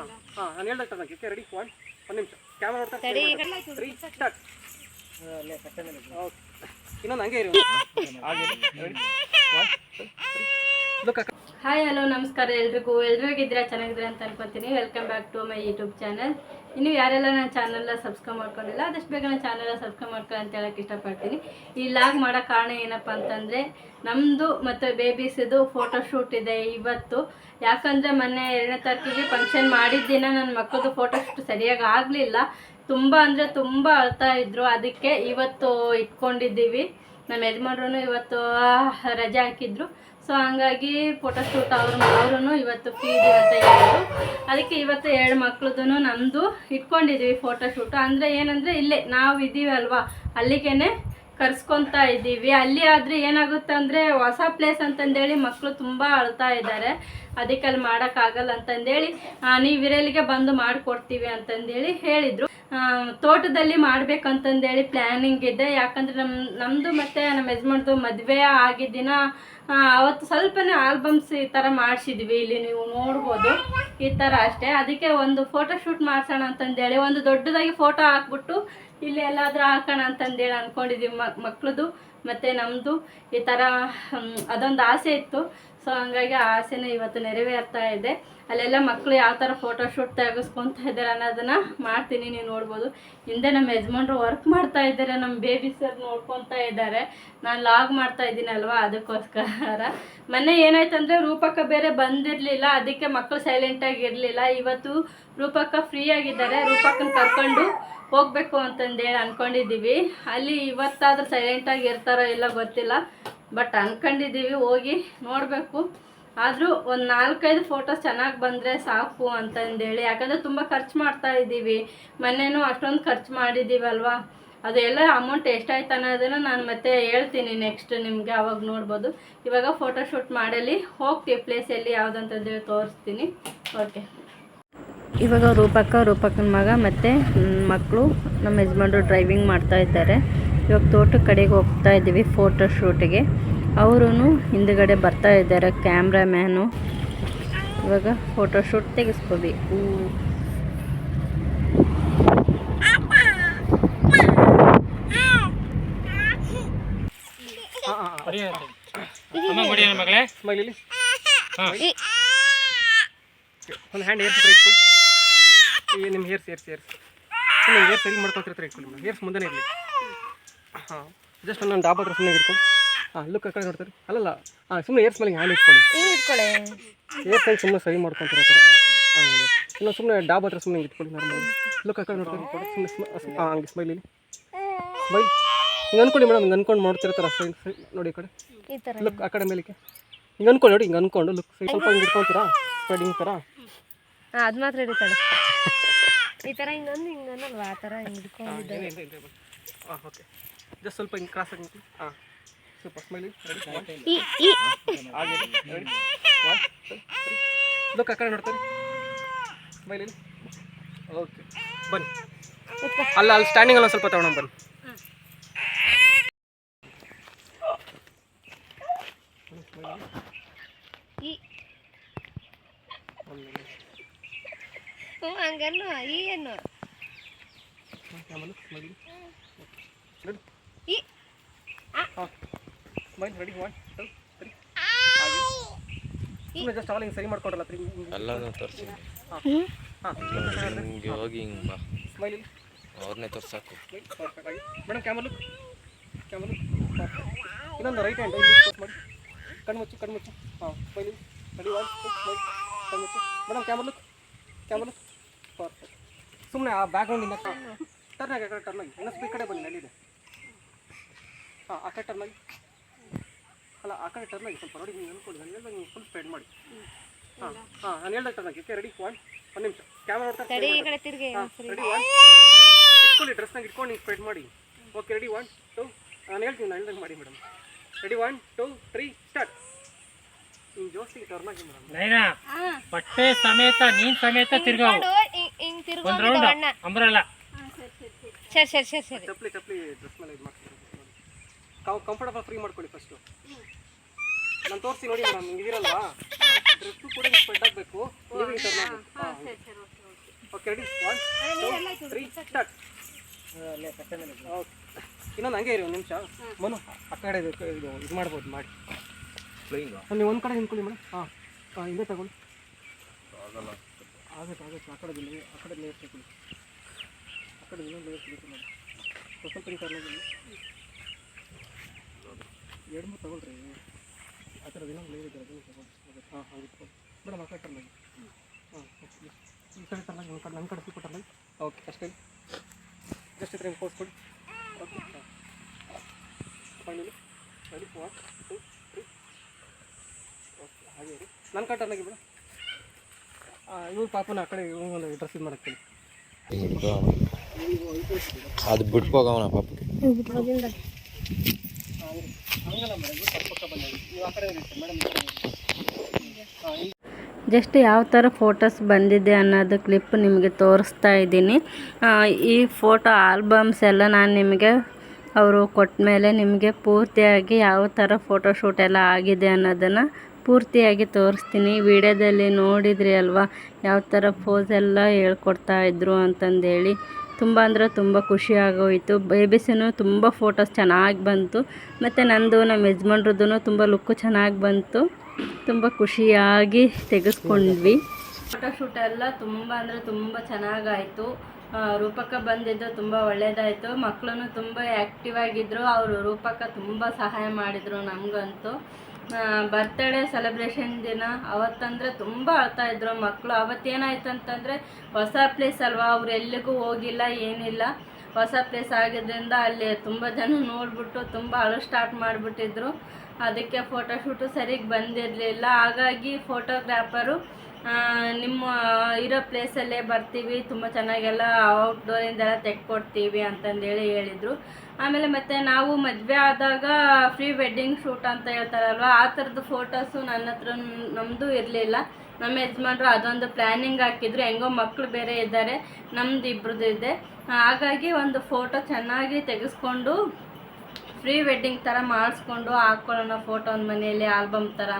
ಹಾಂ ಹಾಂ ನಾನು ಹೇಳ್ದಾಗ ತಗೊಳಕ್ಕೆ ಓಕೆ ರೆಡಿ ಒನ್ ಒಂದು ನಿಮಿಷ. ಕ್ಯಾಮ್ರಾ ನೋಡ್ತಾ ತ್ರೀ ಸ್ಟಾರ್ಟ್ ಓಕೆ ಇನ್ನೊಂದು ಹಂಗೆ ಇರಿ. ಹಾಯ್ ಹಲೋ ನಮಸ್ಕಾರ ಎಲ್ರಿಗೂ. ಎಲ್ರು ಹೇಗಿದ್ದೀರಾ? ಚೆನ್ನಾಗಿದ್ದೀರಾ ಅಂತ ಅನ್ಕೊತೀನಿ. Welcome back to my YouTube channel ಇನ್ನು ಯಾರೆಲ್ಲ ನನ್ನ ಚಾನಲ್ನ ಸಬ್ಸ್ಕ್ರೈಬ್ ಮಾಡ್ಕೊಂಡಿಲ್ಲ, ಆದಷ್ಟು ಬೇಗ ನನ್ನ ಚಾನಲ್ನ ಸಬ್ಸ್ಕ್ರೈಬ್ ಮಾಡ್ಕೊಳ್ಳಿ ಅಂತ ಹೇಳಕ್ಕೆ ಇಷ್ಟಪಡ್ತೀನಿ. ಈ ಲಾಗ್ ಮಾಡೋ ಕಾರಣ ಏನಪ್ಪ ಅಂತಂದರೆ ನಮ್ಮದು ಮತ್ತು ಬೇಬೀಸಿದು ಫೋಟೋ ಶೂಟ್ ಇದೆ ಇವತ್ತು. ಯಾಕಂದರೆ ಮೊನ್ನೆ ಎರಡನೇ ತಾರೀಕಿಗೆ ಫಂಕ್ಷನ್ ಮಾಡಿದ ದಿನ ನನ್ನ ಮಕ್ಕಳದು ಫೋಟೋಶೂಟ್ ಸರಿಯಾಗಿ ಆಗಲಿಲ್ಲ. ತುಂಬ ಅಂದರೆ ತುಂಬ ಅಳ್ತಾ ಇದ್ದರು ಅದಕ್ಕೆ ಇವತ್ತು ಇಟ್ಕೊಂಡಿದ್ದೀವಿ. ನಮ್ಮ ಯಜಮಾನ್ರು ಇವತ್ತು ರಜೆ ಹಾಕಿದ್ರು. ಸೊ ಹಂಗಾಗಿ ಫೋಟೋ ಶೂಟ್ ಅವ್ರ ಅವ್ರೂ ಇವತ್ತು ಫ್ರೀ ಇದೆ ಅಂತ ಹೇಳಿದ್ರು. ಅದಕ್ಕೆ ಇವತ್ತು ಎರಡು ಮಕ್ಳದ್ದು ನಮ್ಮದು ಇಟ್ಕೊಂಡಿದ್ದೀವಿ ಫೋಟೋ ಶೂಟು ಅಂದರೆ ಏನಂದರೆ ಇಲ್ಲೇ ನಾವು ಇದ್ದೀವಿ ಅಲ್ವಾ ಅಲ್ಲಿಗೇನೆ ಕರ್ಸ್ಕೊತಾ ಇದ್ದೀವಿ. ಅಲ್ಲಿ ಆದರೆ ಏನಾಗುತ್ತೆ ಅಂದರೆ ಹೊಸ ಪ್ಲೇಸ್ ಅಂತಂದೇಳಿ ಮಕ್ಕಳು ತುಂಬ ಅಳ್ತಾ ಇದ್ದಾರೆ. ಅದಕ್ಕೆ ಅಲ್ಲಿ ಮಾಡೋಕ್ಕಾಗಲ್ಲ ಅಂತಂದೇಳಿ ನೀವು ಇರಲಿಗೆ ಬಂದು ಮಾಡಿಕೊಡ್ತೀವಿ ಅಂತಂದೇಳಿ ಹೇಳಿದರು. ತೋಟದಲ್ಲಿ ಮಾಡ್ಬೇಕಂತಂದೇಳಿ ಪ್ಲ್ಯಾನಿಂಗ್ ಇದೆ. ಯಾಕಂದರೆ ನಮ್ಮ ನಮ್ಮದು ಮತ್ತು ನಮ್ಮ ಯಜಮಾನ್ದು ಮದುವೆ ಆಗಿದ್ದಿನ ಅವತ್ತು ಸ್ವಲ್ಪನೇ ಆಲ್ಬಮ್ಸ್ ಈ ಥರ ಮಾಡಿಸಿದ್ವಿ. ಇಲ್ಲಿ ನೀವು ನೋಡ್ಬೋದು. ಈ ಥರ ಅಷ್ಟೇ. ಅದಕ್ಕೆ ಒಂದು ಫೋಟೋ ಶೂಟ್ ಮಾಡ್ಸೋಣ ಅಂತಂದೇಳಿ, ಒಂದು ದೊಡ್ಡದಾಗಿ ಫೋಟೋ ಹಾಕ್ಬಿಟ್ಟು ಇಲ್ಲಿ ಎಲ್ಲಾದರೂ ಹಾಕೋಣ ಅಂತಂದೇಳಿ ಅಂದ್ಕೊಂಡಿದ್ದೀವಿ ಮಕ್ಳದು ಮತ್ತು ನಮ್ಮದು ಈ ಥರ ಅದೊಂದು ಆಸೆ ಇತ್ತು. ಸೊ ಹಂಗಾಗಿ ಆ ಆಸೆನ ಇವತ್ತು ನೆರವೇರ್ತಾ ಇದೆ. ಅಲ್ಲೆಲ್ಲ ಮಕ್ಕಳು ಯಾವ ಥರ ಫೋಟೋಶೂಟ್ ತೆಗೆಸ್ಕೊತಾ ಇದ್ದಾರೆ ಅನ್ನೋದನ್ನ ಮಾಡ್ತೀನಿ, ನೀವು ನೋಡ್ಬೋದು. ಹಿಂದೆ ನಮ್ಮ ಯಜಮಾನ್ರು ವರ್ಕ್ ಮಾಡ್ತಾ ಇದ್ದಾರೆ, ನಮ್ಮ ಬೇಬಿ ಸರ್ ನೋಡ್ಕೊತಾ ಇದ್ದಾರೆ. ನಾನು ಲಾಗ್ ಮಾಡ್ತಾ ಇದ್ದೀನಲ್ವಾ ಅದಕ್ಕೋಸ್ಕರ. ಮೊನ್ನೆ ಏನಾಯ್ತು ಅಂದರೆ ರೂಪಕ್ಕ ಬೇರೆ ಬಂದಿರಲಿಲ್ಲ, ಅದಕ್ಕೆ ಮಕ್ಕಳು ಸೈಲೆಂಟಾಗಿ ಇರಲಿಲ್ಲ. ಇವತ್ತು ರೂಪಕ್ಕ ಫ್ರೀ ಆಗಿದ್ದಾರೆ, ರೂಪಕ್ಕನ ಕರ್ಕೊಂಡು ಹೋಗ್ಬೇಕು ಅಂತಂದೇಳಿ ಅಂದ್ಕೊಂಡಿದ್ದೀವಿ ಅಲ್ಲಿ ಇವತ್ತಾದ್ರೂ ಸೈಲೆಂಟಾಗಿ ಇರ್ತಾರೋ ಇಲ್ಲ ಗೊತ್ತಿಲ್ಲ. ಬಟ್ ಅನ್ಕೊಂಡಿದ್ದೀವಿ, ಹೋಗಿ ನೋಡಬೇಕು. ಆದರೂ ಒಂದು ನಾಲ್ಕೈದು ಫೋಟೋಸ್ ಚೆನ್ನಾಗಿ ಬಂದರೆ ಸಾಕು ಅಂತಂದೇಳಿ ಯಾಕಂದರೆ ತುಂಬ ಖರ್ಚು ಮಾಡ್ತಾ ಇದ್ದೀವಿ. ಮೊನ್ನೆನೂ ಅಷ್ಟೊಂದು ಖರ್ಚು ಮಾಡಿದ್ದೀವಲ್ವಾ? ಅದೆಲ್ಲ ಅಮೌಂಟ್ ಎಷ್ಟಾಯ್ತು ಅನ್ನೋದನ್ನು ನಾನು ಮತ್ತೆ ಹೇಳ್ತೀನಿ ನೆಕ್ಸ್ಟ್ ನಿಮಗೆ ಅವಾಗ ನೋಡ್ಬೋದು. ಇವಾಗ ಫೋಟೋ ಶೂಟ್ ಮಾಡಲಿ, ಹೋಗ್ತೀವಿ ಪ್ಲೇಸ್ ಎಲ್ಲಿ ಯಾವುದಂತಂದೇಳಿ ತೋರಿಸ್ತೀನಿ. ಓಕೆ ಇವಾಗ ರೂಪಕ್ಕ, ರೂಪಕ್ಕನ ಮಗ ಮತ್ತು ಮಕ್ಕಳು ನಮ್ಮ ಯಜಮಾನ್ರು ಡ್ರೈವಿಂಗ್ ಮಾಡ್ತಾ ಇದ್ದಾರೆ. ಇವಾಗ ತೋಟದ ಕಡೆಗೆ ಹೋಗ್ತಾ ಇದ್ದೀವಿ ಫೋಟೋ ಶೂಟಿಗೆ ಅವರು ಹಿಂದುಗಡೆ ಬರ್ತಾ ಇದ್ದಾರೆ ಕ್ಯಾಮ್ರಾಮ್ಯಾನು ಇವಾಗ ಫೋಟೋ ಶೂಟ್ ತೆಗೆಸ್ಕೋಬೇಕು ಒಂದು ಹ್ಯಾಂಡ್ ಏರ್ಸ್ ಹತ್ರ ಇಟ್ಕೊಳ್ಳಿ ಈ ನಿಮ್ಮ ಹೇರ್ಸ್ ಏರ್ಸ್ ಏರ್ಸ್ ಸರಿ ಮಾಡ್ತಾ ಇಟ್ಕೊಳ್ಳಿ ಮೇಡಮ್ ಏರ್ಸ್ ಮುಂದೆ ಇರಲಿ. ಹಾಂ. ಜಸ್ಟ್ ನಾನು ಡಾಬಾ ಹತ್ರ ಸುಮ್ಮನೆ ಇಟ್ಕೊಂಡು ಹಾಂ ಲುಕ್ ಆ ಕಡೆ ನೋಡ್ತಾರೆ? ಅಲ್ಲಲ್ಲ ಹಾಂ ಸುಮ್ಮನೆ ಏರ್ ಸ್ಮೆಲ್ಲಿಂಗ್ ಹ್ಯಾಂಡ್ ಇಟ್ಕೊಳ್ಳಿ. ಏರ್ ಸ್ಮೆಲ್ ಸುಮ್ಮನೆ ಸರಿ ಮಾಡ್ಕೊತಾರೆ ಥರ. ಹಾಂ ಇಲ್ಲ ಸುಮ್ಮನೆ ಡಾಬಾ ಹತ್ರ ಸುಮ್ಮನೆ ಇಟ್ಕೊಳ್ಳಿ ನಾರ್ಮಲ್ ಲುಕ್ ಆಕಡೆ ಕಡೆ ನೋಡ್ತಾರೆ? ಸುಮ್ಮನೆ ಸುಮ್ಮನೆ ಹಾಂ ಹಂಗೆ ಸ್ಮೈಲ್ ಇಲ್ಲಿ. ಸ್ಮೈಲ್ ಹಿಂಗೆ ಅನ್ಕೊಳ್ಳಿ ಮೇಡಮ್ ಹಿಂಗೆ ಅನ್ಕೊಂಡು ನೋಡ್ತಿರ್ತಾರ ಸೈಡ್ ಸೈಡ್ ನೋಡಿ ಈ ಕಡೆ. ಈ ಥರ. ಲುಕ್ ಆ ಕಡೆ ಮೇಲಿಕ್ಕೆ. ಹಿಂಗೆ ಅನ್ಕೊಂಡು ನೋಡಿ ಹಿಂಗೆ ಅನ್ಕೊಂಡು ಲುಕ್ ಸ್ವಲ್ಪ ಹಿಂಗೆ ಇಟ್ಕೊತೀರಾ? ಸ್ಪ್ರೆಡಿಂಗ್ ಥರ? ಹಾಂ ಅದು ಮಾತ್ರ ಇರುತ್ತೆ ಈ ಥರ ಹಿಂಗೆ ಹಿಂಗೆ ಅನ್ನಲ್ವಾ? ಆ ಥರ ಹಿಂಗೆ ಹಿಡ್ಕೊಂಡಿದ್ದೆ ಹಾಂ ಓಕೆ ಜಸ್ಟ್ ಸ್ವಲ್ಪ ಹಿಂಗೆ ಕ್ರಾಸ್ ಆಗಿ ಹಾಂ. ಸ್ವಲ್ಪ ಸ್ಮೈಲಿ ರೆಡಿ ಆ ಕಡೆ ನೋಡ್ತಾರೆ. ಸ್ಮೈಲಿ ಓಕೆ ಬನ್ನಿ. ಅಲ್ಲ ಅಲ್ಲಿ ಸ್ಟ್ಯಾಂಡಿಂಗ್ ಅಲ್ಲ ಸ್ವಲ್ಪ ತಗೊಂಡು ಬನ್ನಿ. ಈ. ಹ್ಞೂ ಹಂಗನ್ನು ಈ ಏನು ಸ್ಮೈಲಿ ರೆಡಿ ಹಾಂ. Smile ready one two three ಹಾಗೆ. ಸುಮ್ಮನೆ ಜಸ್ಟ್ ಅವಾಗ ಹಿಂಗೆ ಸರಿ ಮಾಡ್ಕೊಂಡ್ರಲ್ಲ ತ್ರೀ ಎಲ್ಲನೂ ತೋರಿಸಿ ಹಾಂ. ಹಾಂ. ಹಿಂಗೆ ಹೋಗಿ ಹಿಂಗೆ ಬಾ. ಸ್ಮೈಲ್ ಇಲ್ಲಿ. ಅವ್ರನ್ನೇ ತೋರ್ಸಾಕು. ಮೇಡಮ್ ಕ್ಯಾಮಲ್ ಲುಕ್ ಕ್ಯಾಮಲ್ ಇನ್ನೊಂದು ರೈಟ್ ಹ್ಯಾಂಡ್ ಇಲ್ಲಿ ಕಣ್ಣು ಮಾಡಿ ಕಣ್ಮುಚ್ಚು ಕಣ್ಮುಚ್ಚು ಹಾಂ. Smiley ready one two smile ಕಣ್ಮುಚ್ಚು madam camel look camel look perfect ಸುಮ್ಮನೆ ಆ ಬ್ಯಾಕ್ಗ್ರೌಂಡಿಂದ ಟರ್ನ್ ಆಗಿ ಟರ್ನ್ ಆಗಿ. ಇನ್ನೊಂದು ಈ ಕಡೆ ಬನ್ನಿ ನಡೀದೆ ಹಾಂ ಆ ಕಡೆ ಟರ್ನ್ ಆಗಿ. ಅಲ್ಲ ಆ ಕಡೆ ಟರ್ನ್ ಆಗಿ ಸ್ವಲ್ಪ ನೋಡಿ ನೀವು ಅನ್ಕೊಳ್ಳಿ ನಾನು ಹೇಳ್ದಾಗ ನೀವು ಫುಲ್ ಸ್ಪ್ರೆಡ್ ಮಾಡಿ. ಹಾಂ ಹಾಂ ನಾನು ಹೇಳ್ದಾಗ ಟರ್ನ್ ಆಗಿ. ರೆಡಿ ಒನ್ ಒಂದು ನಿಮಿಷ. ಕ್ಯಾಮ್ರಾ ನೋಡ್ತಾ ತಿರುಗಿ ರೆಡಿ ಒನ್ ಇಟ್ಕೊಳ್ಳಿ ಡ್ರೆಸ್ನಾಗ ಇಟ್ಕೊಂಡು ನೀವು ಸ್ಪ್ರೆಡ್ ಮಾಡಿ. ಓಕೆ ರೆಡಿ ಒನ್ ಟು ನಾನು ಹೇಳ್ತೀನಿ ನಾನು ಹೇಳ್ದಂಗೆ ಮಾಡಿ madam ready one two three start ಬಟ್ಟೆ ಸಮೇತ ನೀನ್ ಸಮೇತ ತಿರ್ಗಾವು ಹಿಂಗೆ ಒಂದ್ ರೌಂಡ್ ಅಂಬ್ರಲ್ಲ. ಸರಿ ಸರಿ ಸರಿ. ಸರಿ ಚಪ್ಪಲಿ ಚಪ್ಪಲಿ ಡ್ರೆಸ್ ಮೇಲೆ ಇದು ಮಾಡ್ತೀನಿ. ಕಂಫರ್ಟಬಲ್ ಫ್ರೀ ಮಾಡ್ಕೊಳ್ಳಿ ಫಸ್ಟು ನಾನು ತೋರಿಸಿ ನೋಡಿ ಮೇಡಮ್ ಇದೀರಲ್ವಾ? ಡ್ರೆಸ್ಸು ಕೂಡ ಹಿಂಗೆ ಸ್ಪ್ರೆಡ್ ಆಗಬೇಕು. Okay ready one two three start ಇನ್ನೊಂದು ಹಂಗೆ ಇರಿ ಒಂದು ನಿಮಿಷ. ಮನು ಆ ಕಡೆ ಇದು ಇದು ಇದು ಮಾಡ್ಬೋದು ಮಾಡಿ. ನೀವು ಒಂದು ಕಡೆ ನಿಂತ್ಕೊಳ್ಳಿ ಮೇಡಮ್ ಹಾಂ ಹಾಂ ಹಿಂದೆ ತಗೊಳ್ಳಿ. ಆಗುತ್ತೆ ಆಗುತ್ತೆ ಆ ಕಡೆ ಬಿಲ್ಲಿ ಆ ಕಡೆ ಲೇಯರ್ ತಗೊಳ್ಳಿ ಆ ಕಡೆ ಇನ್ನೊಂದು ಲೇಯರ್ ಸಿಗುತ್ತೆ ಮೇಡಮ್ ಸ್ವಲ್ಪ ಬನ್ನಿ. ಎರಡು ಮೂರು ತಗೊಳ್ರಿ. ಆ ಥರ ಇನ್ನೊಂದು ಲೇಯರ್ ಇದೆ ಅದನ್ನು ತಗೊಳ್ಳಿ ಹಾಂ ಹಾಗೆ ತಗೊಳ್ಳಿ ಮೇಡಮ್ ಆ ಕಡೆ ಆಗಿ ಹಾಂ ಈ ಕಡೆ ಟರ್ನ್ ನಮ್ಮ ಕಡೆ ನಮ್ಮ ಕಡೆ ಟರ್ನ್ ಓಕೆ ಅಷ್ಟೇ. ಜಸ್ಟ್ ಇದ್ರೆ ಪೋಸ್ ಕೊಡಿ. ಓಕೆ ಹಾಂ. Finally ready one two three okay ಹಾಗೆ ರೀ ನನ್ನ ಕಡೆ ತರಲಾಗಿ ಮೇಡಮ್. ಇವ್ರ ಪಾಪನ ಆ ಕಡೆ ಡ್ರೆಸ್ ಇದು ಮಾಡಕ್ಕೆ ಅದು ಬಿಟ್ಟು ಪಾಪ ಜಸ್ಟ್ ಯಾವ ಥರ ಫೋಟೋಸ್ ಬಂದಿದೆ ಅನ್ನೋದು ಕ್ಲಿಪ್ ನಿಮಗೆ ತೋರಿಸ್ತಾ ಇದ್ದೀನಿ. ಈ ಫೋಟೋ ಆಲ್ಬಮ್ಸ್ ಎಲ್ಲ ನಾನು ನಿಮಗೆ ಅವರು ಕೊಟ್ಟ ಮೇಲೆ ನಿಮಗೆ ಪೂರ್ತಿಯಾಗಿ ಯಾವ ಥರ ಫೋಟೋಶೂಟ್ ಎಲ್ಲ ಆಗಿದೆ ಅನ್ನೋದನ್ನು ಪೂರ್ತಿಯಾಗಿ ತೋರಿಸ್ತೀನಿ. ವಿಡಿಯೋದಲ್ಲಿ ನೋಡಿದ್ರಿ ಅಲ್ವಾ? ಯಾವ ಥರ ಫೋಸ್ ಎಲ್ಲ ಹೇಳ್ಕೊಡ್ತಾ ಇದ್ರು ಅಂತಂದೇಳಿ. ತುಂಬ ಅಂದರೆ ತುಂಬ ಖುಷಿ ಆಗೋಯಿತು. ಬೇಬಿಸಿನೂ ತುಂಬ ಫೋಟೋಸ್ ಚೆನ್ನಾಗಿ ಬಂತು. ಮತ್ತು ನಂದು ನಮ್ಮ ಯಜಮಾನ್ರದ್ದು ತುಂಬ ಲುಕ್ಕು ಚೆನ್ನಾಗಿ ಬಂತು. ತುಂಬ ಖುಷಿಯಾಗಿ ತೆಗೆಸ್ಕೊಂಡ್ವಿ. ಫೋಟೋಶೂಟ್ ಎಲ್ಲ ತುಂಬ ಅಂದರೆ ತುಂಬ ಚೆನ್ನಾಗಾಯಿತು. ರೂಪಕ ಬಂದಿದ್ದು ತುಂಬ ಒಳ್ಳೆಯದಾಯಿತು ಮಕ್ಕಳು ತುಂಬ ಆ್ಯಕ್ಟಿವ್ ಆಗಿದ್ದರು ಅವರು ರೂಪಕ ತುಂಬ ಸಹಾಯ ಮಾಡಿದರು ನಮಗಂತೂ. ಬರ್ತ್ಡೇ ಸೆಲೆಬ್ರೇಷನ್ ದಿನ ಅವತ್ತಂದರೆ ತುಂಬ ಅಳ್ತಾ ಇದ್ರು ಮಕ್ಕಳು ಅವತ್ತೇನಾಯ್ತು ಅಂತಂದರೆ ಹೊಸ ಪ್ಲೇಸ್ ಅಲ್ವಾ, ಅವ್ರು ಎಲ್ಲಿಗೂ ಹೋಗಿಲ್ಲ, ಏನಿಲ್ಲ. ಹೊಸ ಪ್ಲೇಸ್ ಆಗಿದ್ದರಿಂದ ಅಲ್ಲಿ ತುಂಬ ಜನ ನೋಡಿಬಿಟ್ಟು ತುಂಬ ಅಳು ಸ್ಟಾರ್ಟ್ ಮಾಡಿಬಿಟ್ಟಿದ್ರು. ಅದಕ್ಕೆ ಫೋಟೋಶೂಟು ಸರಿಗೆ ಬಂದಿರಲಿಲ್ಲ. ಹಾಗಾಗಿ ಫೋಟೋಗ್ರಾಫರು ನಿಮ್ಮ ಇರೋ ಪ್ಲೇಸಲ್ಲೇ ಬರ್ತೀವಿ, ತುಂಬ ಚೆನ್ನಾಗೆಲ್ಲ ಔಟ್ಡೋರಿಂದೆಲ್ಲ ತೆಕ್ಕೊಡ್ತೀವಿ ಅಂತಂದೇಳಿ ಹೇಳಿದರು. ಆಮೇಲೆ ಮತ್ತೆ ನಾವು ಮದುವೆ ಆದಾಗ ಫ್ರೀ ವೆಡ್ಡಿಂಗ್ ಶೂಟ್ ಅಂತ ಹೇಳ್ತಾರಲ್ವ, ಆ ಥರದ್ದು ಫೋಟೋಸು ನನ್ನ ಹತ್ರ ನಮ್ಮದು ಇರಲಿಲ್ಲ. ನಮ್ಮ ಯಜಮಾನ್ರು ಅದೊಂದು ಪ್ಲ್ಯಾನಿಂಗ್ ಹಾಕಿದ್ರು, ಹೆಂಗೋ ಮಕ್ಕಳು ಬೇರೆ ಇದ್ದಾರೆ ನಮ್ದು ಇಬ್ರದ್ದು ಇದೆ ಹಾಗಾಗಿ ಒಂದು ಫೋಟೋ ಚೆನ್ನಾಗಿ ತೆಗೆಸ್ಕೊಂಡು ಫ್ರೀ ವೆಡ್ಡಿಂಗ್ ಥರ ಮಾಡಿಸ್ಕೊಂಡು ಹಾಕ್ಕೊಳ್ಳೋಣ ಫೋಟೋ ಒಂದು ಮನೆಯಲ್ಲಿ ಆಲ್ಬಮ್ ಥರ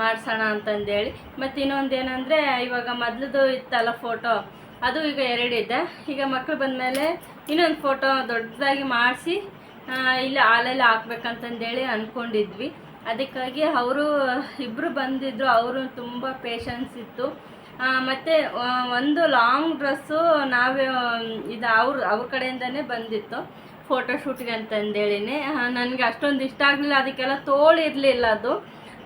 ಮಾಡಿಸೋಣ ಅಂತಂದೇಳಿ. ಮತ್ತು ಇನ್ನೊಂದು ಏನಂದರೆ, ಇವಾಗ ಮೊದಲದು ಇತ್ತಲ್ಲ ಫೋಟೋ ಅದು ಈಗ ಎರಡಿದೆ. ಈಗ ಮಕ್ಕಳು ಬಂದಮೇಲೆ ಇನ್ನೊಂದು ಫೋಟೋ ದೊಡ್ಡದಾಗಿ ಮಾಡಿಸಿ ಇಲ್ಲಿ ಹಾಲಲ್ಲಿ ಹಾಕ್ಬೇಕಂತಂದೇಳಿ ಅಂದ್ಕೊಂಡಿದ್ವಿ ಅದಕ್ಕಾಗಿ ಅವರು ಇಬ್ಬರು ಬಂದಿದ್ದರು ಅವರು ತುಂಬ ಪೇಷನ್ಸ್ ಇತ್ತು. ಮತ್ತು ಮತ್ತೆ ಒಂದು ಲಾಂಗ್ ಡ್ರೆಸ್ಸು ನಾವೇ, ಇದು ಅವ್ರ ಅವ್ರ ಕಡೆಯಿಂದನೇ ಬಂದಿತ್ತು. ಫೋಟೋಶೂಟ್ಗೆ ಅಂತಂದೇಳಿನಿ. ನನಗೆ ಅಷ್ಟೊಂದು ಇಷ್ಟ ಆಗಲಿಲ್ಲ, ಅದಕ್ಕೆಲ್ಲ ತೋಳು ಇರಲಿಲ್ಲ ಅದು.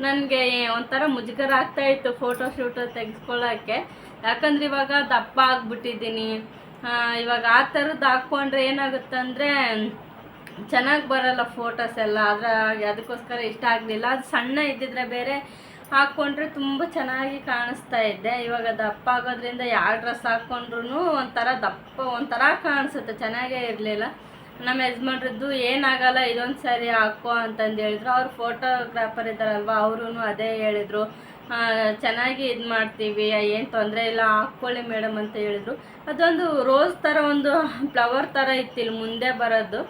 ನನಗೆ ಒಂಥರ ಮುಜುಗರ ಆಗ್ತಾ ಇತ್ತು ಫೋಟೋಶೂಟು ತೆಗೆಸ್ಕೊಳ್ಳೋಕ್ಕೆ ಯಾಕಂದ್ರೆ ಇವಾಗ ದಪ್ಪ ಆಗಿಬಿಟ್ಟಿದ್ದೀನಿ. ಇವಾಗ ಆ ಥರದ್ದು ಹಾಕ್ಕೊಂಡ್ರೆ ಏನಾಗುತ್ತಂದರೆ ಚೆನ್ನಾಗಿ ಬರಲ್ಲ ಫೋಟೋಸ್ ಎಲ್ಲ. ಅದ್ರ ಅದಕ್ಕೋಸ್ಕರ ಇಷ್ಟ ಆಗಲಿಲ್ಲ. ಅದು ಸಣ್ಣ ಇದ್ದಿದ್ರೆ ಬೇರೆ ಹಾಕ್ಕೊಂಡ್ರೆ ತುಂಬ ಚೆನ್ನಾಗಿ ಕಾಣಿಸ್ತಾ ಇದ್ದೆ. ಇವಾಗ ದಪ್ಪ ಆಗೋದ್ರಿಂದ ಯಾವ ಡ್ರೆಸ್ ಹಾಕ್ಕೊಂಡ್ರು ಒಂಥರ ದಪ್ಪ, ಒಂಥರ ಕಾಣಿಸುತ್ತೆ. ಚೆನ್ನಾಗೇ ಇರಲಿಲ್ಲ. ನಮ್ಮ ಯಜಮಾನ್ರದ್ದು ಏನಾಗಲ್ಲ, ಇದೊಂದು ಸಾರಿ ಹಾಕೋ ಅಂತಂದು ಹೇಳಿದ್ರು. ಅವ್ರು ಫೋಟೋಗ್ರಾಫರ್ ಇದ್ದಾರಲ್ವ ಅವರು ಅದೇ ಹೇಳಿದರು. ಚೆನ್ನಾಗಿ ಇದು ಮಾಡ್ತೀವಿ, ಏನು ತೊಂದರೆ ಇಲ್ಲ, ಹಾಕ್ಕೊಳ್ಳಿ ಮೇಡಮ್ ಅಂತ ಹೇಳಿದರು. ಅದೊಂದು ರೋಸ್ ಥರ ಒಂದು ಫ್ಲವರ್ ಥರ ಇತ್ತಿಲ್ಲಿ ಮುಂದೆ ಬರೋದು.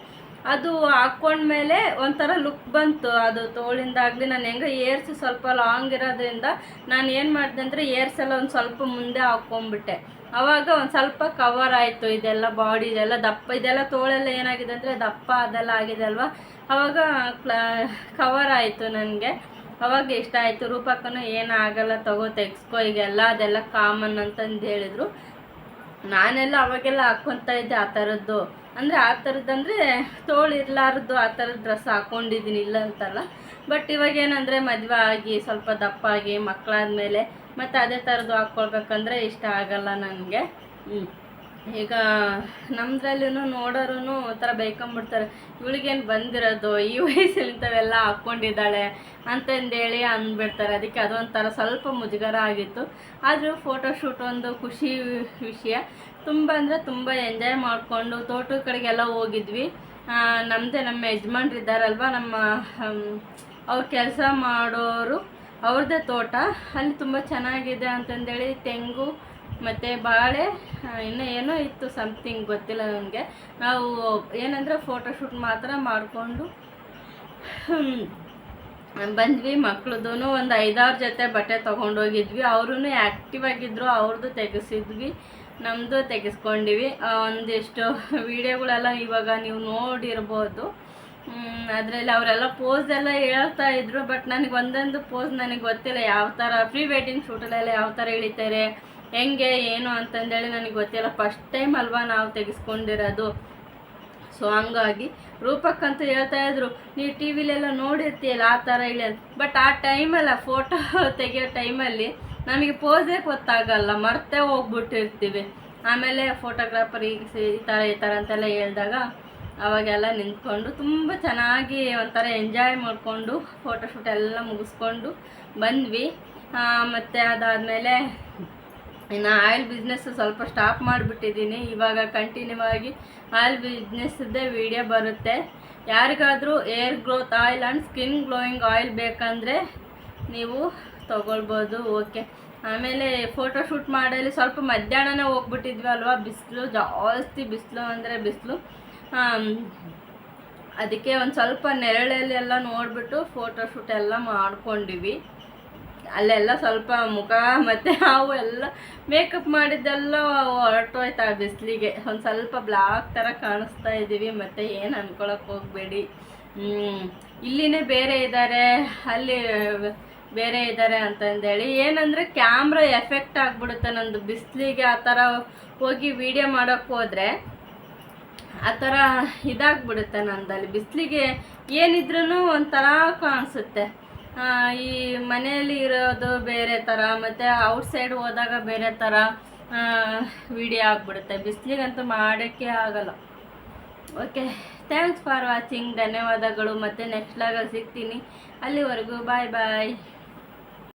ಅದು ಹಾಕ್ಕೊಂಡ್ಮೇಲೆ ಒಂಥರ ಲುಕ್ ಬಂತು. ಅದು ತೋಳಿಂದಾಗಲಿ ನಾನು ಹೆಂಗೆ ಏರ್ಸ್ ಸ್ವಲ್ಪ ಲಾಂಗ್ ಇರೋದ್ರಿಂದ ನಾನು ಏನು ಮಾಡಿದೆ ಅಂದರೆ ಏರ್ಸ್ ಎಲ್ಲ ಒಂದು ಸ್ವಲ್ಪ ಮುಂದೆ ಹಾಕ್ಕೊಂಬಿಟ್ಟೆ ಅವಾಗ ಒಂದು ಸ್ವಲ್ಪ ಕವರ್ ಆಯಿತು. ಇದೆಲ್ಲ ಬಾಡಿ ಇದೆಲ್ಲ ದಪ್ಪ, ಇದೆಲ್ಲ ತೋಳೆಲ್ಲ ಏನಾಗಿದೆ ಅಂದರೆ ದಪ್ಪ ಅದೆಲ್ಲ ಆಗಿದೆ ಅಲ್ವಾ? ಅವಾಗ ಕವರ್ ಆಯಿತು ನನಗೆ. ಅವಾಗ ಇಷ್ಟ ಆಯಿತು. ಏನು ಆಗಲ್ಲ, ತಗೋ ತೆಗ್ಸ್ಕೋ. ಈಗೆಲ್ಲ ಅದೆಲ್ಲ ಕಾಮನ್ ಅಂತಂದು ಹೇಳಿದರು. ನಾನೆಲ್ಲ ಅವಾಗೆಲ್ಲ ಹಾಕ್ಕೊತಾ ಇದ್ದೆ ಆ ಥರದ್ದು. ಅಂದರೆ ಆ ಥರದ್ದಂದರೆ ತೋಳು ಇರಲಾರ್ದು ಆ ಥರದ ಡ್ರೆಸ್ ಹಾಕ್ಕೊಂಡಿದ್ದೀನಿ ಇಲ್ಲ ಅಂತಲ್ಲ. ಬಟ್ ಇವಾಗ ಏನಂದರೆ ಮದುವೆ ಆಗಿ ಸ್ವಲ್ಪ ದಪ್ಪ ಆಗಿ ಮಕ್ಕಳಾದ್ಮೇಲೆ ಮತ್ತು ಅದೇ ಥರದ್ದು ಹಾಕ್ಕೊಳ್ಬೇಕಂದ್ರೆ ಇಷ್ಟ ಆಗಲ್ಲ ನನಗೆ. ಈಗ ನಮ್ಮದ್ರಲ್ಲೂ ನೋಡೋರು ಒಂಥರ ಬೈಕೊಂಬಿಡ್ತಾರೆ. ಇವಳಿಗೇನು ಬಂದಿರೋದು ಈ ವಯಸ್ಸಲ್ಲಿ ಇಂಥವೆಲ್ಲ ಹಾಕ್ಕೊಂಡಿದ್ದಾಳೆ ಅಂತಂದೇಳಿ ಅಂದ್ಬಿಡ್ತಾರೆ. ಅದಕ್ಕೆ ಅದೊಂಥರ ಸ್ವಲ್ಪ ಮುಜುಗರ ಆಗಿತ್ತು. ಆದರೂ ಫೋಟೋಶೂಟ್ ಒಂದು ಖುಷಿ ವಿಷಯ. ತುಂಬ ಅಂದರೆ ತುಂಬ ಎಂಜಾಯ್ ಮಾಡಿಕೊಂಡು ತೋಟದ ಕಡೆಗೆಲ್ಲ ಹೋಗಿದ್ವಿ. ನಮ್ಮದೇ ನಮ್ಮ ಯಜಮಾನ್ರು ಇದ್ದಾರಲ್ವ, ನಮ್ಮ ಅವ್ರು ಕೆಲಸ ಮಾಡೋರು ಅವ್ರದ್ದೇ ತೋಟ. ಅಲ್ಲಿ ತುಂಬ ಚೆನ್ನಾಗಿದೆ ಅಂತಂದೇಳಿ ತೆಂಗು ಮತ್ತು ಬಾಳೆ ಇನ್ನು ಏನೋ ಇತ್ತು ಸಮಥಿಂಗ್ ಗೊತ್ತಿಲ್ಲ ನನಗೆ ನಾವು ಏನಂದರೆ ಫೋಟೋಶೂಟ್ ಮಾತ್ರ ಮಾಡಿಕೊಂಡು ಬಂದ್ವಿ. ಮಕ್ಳದ್ದು ಒಂದು ಐದಾರು ಜೊತೆ ಬಟ್ಟೆ ತೊಗೊಂಡೋಗಿದ್ವಿ. ಅವ್ರೂ ಆ್ಯಕ್ಟಿವ್ ಆಗಿದ್ರು ಅವ್ರದ್ದು ತೆಗೆಸಿದ್ವಿ. ನಮ್ಮದು ತೆಗೆಸ್ಕೊಂಡಿವಿ. ಒಂದಿಷ್ಟು ವಿಡಿಯೋಗಳೆಲ್ಲ ಇವಾಗ ನೀವು ನೋಡಿರ್ಬೋದು. ಅದರಲ್ಲಿ ಅವರೆಲ್ಲ ಪೋಸ್ ಎಲ್ಲ ಹೇಳ್ತಾ ಇದ್ರು ಬಟ್ ನನಗೆ ಒಂದೊಂದು ಪೋಸ್ ನನಗೆ ಗೊತ್ತಿಲ್ಲ. ಯಾವ ಥರ ಪ್ರೀ ವೆಡ್ಡಿಂಗ್ ಶೂಟಲ್ಲೆಲ್ಲ ಯಾವ ಥರ ಇಳಿತಾರೆ, ಹೆಂಗೆ, ಏನು ಅಂತಂದೇಳಿ ನನಗೆ ಗೊತ್ತಿಲ್ಲ. ಫಸ್ಟ್ ಟೈಮ್ ಅಲ್ವಾ ನಾವು ತೆಗೆಸ್ಕೊಂಡಿರೋದು. ಸೊ ಹಂಗಾಗಿ ರೂಪಕ್ಕಂತೂ ಹೇಳ್ತಾ ಇದ್ರು, ನೀವು ಟಿ ವಿಲೆಲ್ಲ ನೋಡಿರ್ತೀಯಲ್ಲ, ಆ ಥರ ಇಳಿಯೋದು ಬಟ್ ಆ ಟೈಮಲ್ಲ ಫೋಟೋ ತೆಗಿಯೋ ಟೈಮಲ್ಲಿ ನಮಗೆ ಪೋಸೇ ಗೊತ್ತಾಗಲ್ಲ, ಮರ್ತೆ ಹೋಗ್ಬಿಟ್ಟಿರ್ತೀವಿ. ಆಮೇಲೆ ಫೋಟೋಗ್ರಾಫರ್ ಈ ಥರ ಈ ಥರ ಅಂತೆಲ್ಲ ಹೇಳಿದಾಗ ಅವಾಗೆಲ್ಲ ನಿಂತ್ಕೊಂಡು ತುಂಬ ಚೆನ್ನಾಗಿ ಒಂಥರ ಎಂಜಾಯ್ ಮಾಡಿಕೊಂಡು ಫೋಟೋಶೂಟ್ ಎಲ್ಲ ಮುಗಿಸ್ಕೊಂಡು ಬಂದ್ವಿ. ಮತ್ತೆ ಅದಾದಮೇಲೆ ಇನ್ನು ಆಯಿಲ್ ಬಿಸ್ನೆಸ್ ಸ್ವಲ್ಪ ಸ್ಟಾಪ್ ಮಾಡಿಬಿಟ್ಟಿದ್ದೀನಿ. ಇವಾಗ ಕಂಟಿನ್ಯೂ ಆಗಿ ಆಯಿಲ್ ಬಿಸ್ನೆಸ್ದೇ ವಿಡಿಯೋ ಬರುತ್ತೆ. ಯಾರಿಗಾದರೂ hair growth oil and skin glowing oil ಬೇಕಂದರೆ ನೀವು ತಗೊಳ್ಬೋದು ಓಕೆ ಆಮೇಲೆ ಫೋಟೋ ಶೂಟ್ ಮಾಡಲಿ ಸ್ವಲ್ಪ ಮಧ್ಯಾಹ್ನನೇ ಹೋಗ್ಬಿಟ್ಟಿದ್ವಿ ಅಲ್ವಾ, ಬಿಸಿಲು, ಜಾಸ್ತಿ ಬಿಸಿಲು ಅಂದರೆ ಬಿಸಿಲು. ಅದಕ್ಕೆ ಒಂದು ಸ್ವಲ್ಪ ನೆರಳಲ್ಲಿ ಎಲ್ಲ ನೋಡಿಬಿಟ್ಟು ಫೋಟೋ ಶೂಟ್ ಎಲ್ಲ ಮಾಡ್ಕೊಂಡಿವಿ. ಅಲ್ಲೆಲ್ಲ ಸ್ವಲ್ಪ ಮುಖ ಮತ್ತು ಹಾವು ಎಲ್ಲ ಮೇಕಪ್ ಮಾಡಿದ್ದೆಲ್ಲ ಹೊರಟೋಯ್ತು ಆ ಬಿಸಿಲಿಗೆ. ಒಂದು ಸ್ವಲ್ಪ ಬ್ಲಾಕ್ ಥರ ಕಾಣಿಸ್ತಾ ಇದ್ದೀವಿ ಮತ್ತು ಏನು ಅನ್ಕೊಳಕ್ಕೆ ಹೋಗಬೇಡಿ. ಇಲ್ಲಿನೇ ಬೇರೆ ಇದ್ದಾರೆ ಅಲ್ಲಿ ಬೇರೆ ಇದ್ದಾರೆ ಅಂತಂದೇಳಿ ಏನಂದರೆ ಕ್ಯಾಮ್ರಾ ಎಫೆಕ್ಟ್ ಆಗಿಬಿಡುತ್ತೆ ನಂದು. ಬಿಸಿಲಿಗೆ ಆ ಥರ ಹೋಗಿ ವಿಡಿಯೋ ಮಾಡೋಕ್ಕೆ ಹೋದರೆ ಆ ಥರ ಇದಾಗ್ಬಿಡುತ್ತೆ ನಂದಲ್ಲಿ. ಬಿಸಿಲಿಗೆ ಏನಿದ್ರೂ ಒಂಥರ ಕಾಣಿಸುತ್ತೆ. ಈ ಮನೆಯಲ್ಲಿ ಇರೋದು ಬೇರೆ ಥರ, ಮತ್ತು ಔಟ್ಸೈಡ್ ಹೋದಾಗ ಬೇರೆ ಥರ ವಿಡಿಯೋ ಆಗಿಬಿಡುತ್ತೆ. ಬಿಸಿಲಿಗಂತೂ ಮಾಡೋಕ್ಕೆ ಆಗಲ್ಲ. ಓಕೆ ಥ್ಯಾಂಕ್ಸ್ ಫಾರ್ ವಾಚಿಂಗ್ ಧನ್ಯವಾದಗಳು. ಮತ್ತು ನೆಕ್ಸ್ಟ್ ಲಾಗಲ್ಲಿ ಸಿಗ್ತೀನಿ. ಅಲ್ಲಿವರೆಗೂ ಬಾಯ್ ಬಾಯ್